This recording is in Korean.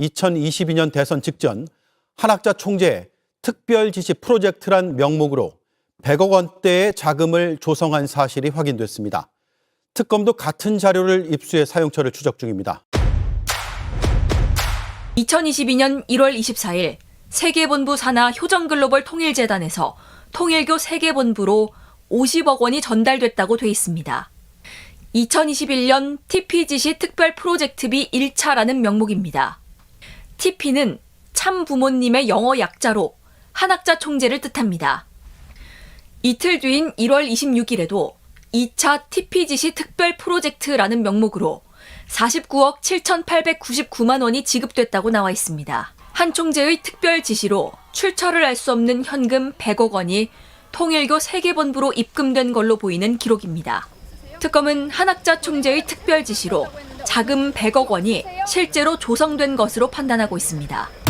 2022년 대선 직전 한학자 총재 특별 지시 프로젝트란 명목으로 100억 원대의 자금을 조성한 사실이 확인됐습니다. 특검도 같은 자료를 입수해 사용처를 추적 중입니다. 2022년 1월 24일 세계본부 산하 효정글로벌 통일재단에서 통일교 세계본부로 50억 원이 전달됐다고 돼 있습니다. 2021년 TPGC 특별 프로젝트비 1차라는 명목입니다. TP는 참 부모님의 영어 약자로 한학자 총재를 뜻합니다. 이틀 뒤인 1월 26일에도 2차 TPGC 특별 프로젝트라는 명목으로 49억 7,899만 원이 지급됐다고 나와 있습니다. 한 총재의 특별 지시로 출처를 알 수 없는 현금 100억 원이 통일교 세계본부로 입금된 걸로 보이는 기록입니다. 특검은 한학자 총재의 특별 지시로 자금 100억 원이 실제로 조성된 것으로 판단하고 있습니다.